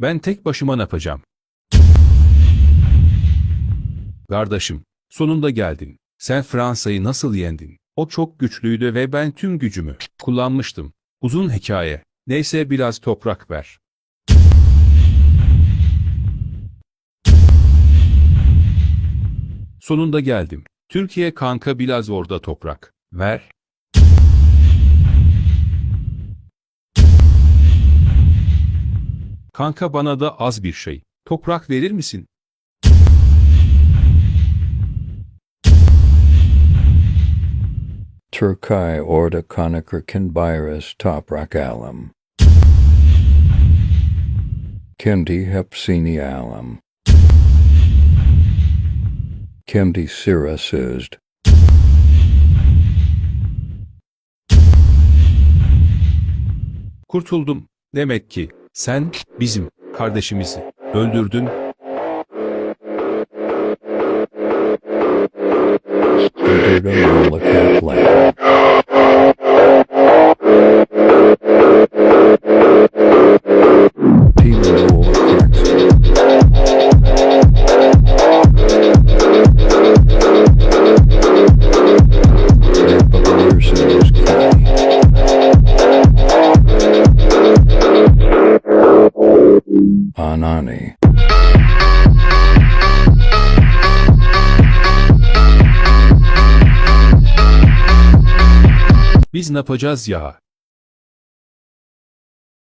Ben tek başıma ne yapacağım? Kardeşim, sonunda geldin. Sen Fransa'yı nasıl yendin? O çok güçlüydü ve ben tüm gücümü kullanmıştım. Uzun hikaye. Neyse biraz toprak ver. Sonunda geldim. Türkiye kanka biraz orada toprak. Ver. Kanka bana da az bir şey. Toprak verir misin? Turkai orda Konaker Virus Toprak Alum. Kendi Hepsini Alum. Kendi Sira Sizd. Kurtuldum. Demek ki sen bizim kardeşimizi öldürdün. Tila Anani. Biz ne yapacağız ya?